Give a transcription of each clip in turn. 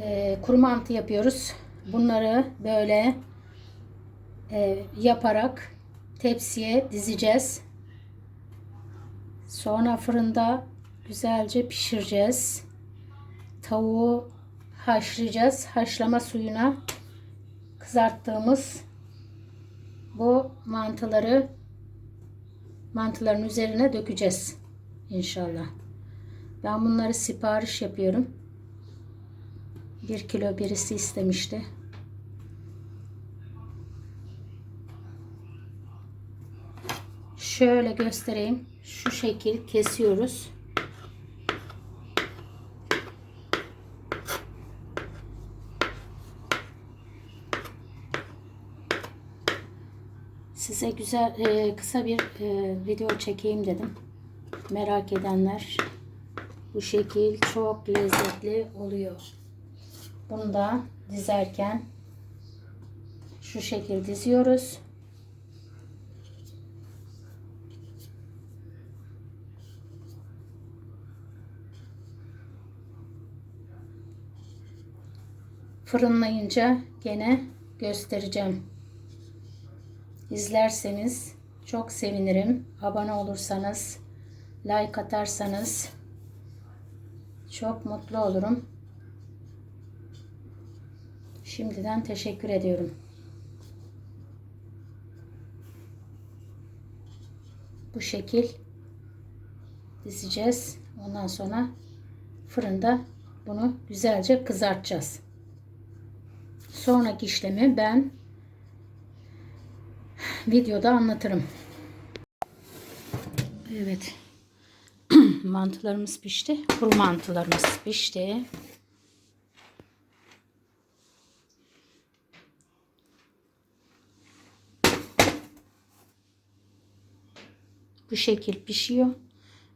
e, kuru mantı yapıyoruz. Bunları böyle e, yaparak tepsiye dizeceğiz. Sonra fırında güzelce pişireceğiz. Tavuğu haşlayacağız. Haşlama suyuna kızarttığımız bu mantıları mantıların üzerine dökeceğiz inşallah. Ben bunları sipariş yapıyorum. Bir kilo birisi istemişti. Şöyle göstereyim. Şu şekil kesiyoruz. Size güzel e, kısa bir e, video çekeyim dedim. Merak edenler bu şekil çok lezzetli oluyor. Bunu da dizerken şu şekil diziyoruz. Fırınlayınca gene göstereceğim. İzlerseniz çok sevinirim. Abone olursanız, like atarsanız çok mutlu olurum. Şimdiden teşekkür ediyorum. Bu şekil dizeceğiz. Ondan sonra fırında bunu güzelce kızartacağız. Sonraki işlemi ben videoda anlatırım. Evet. mantılarımız pişti. Kuru mantılarımız pişti. Bu şekil pişiyor.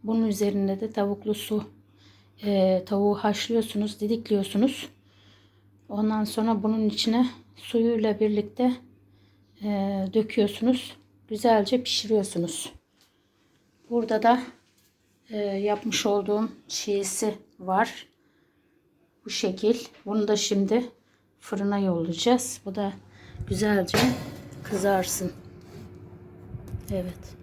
Bunun üzerinde de tavuklu su. Ee, tavuğu haşlıyorsunuz, didikliyorsunuz. Ondan sonra bunun içine suyuyla birlikte e, döküyorsunuz. Güzelce pişiriyorsunuz. Burada da e, yapmış olduğum çiğsi var. Bu şekil. Bunu da şimdi fırına yollayacağız. Bu da güzelce kızarsın. Evet.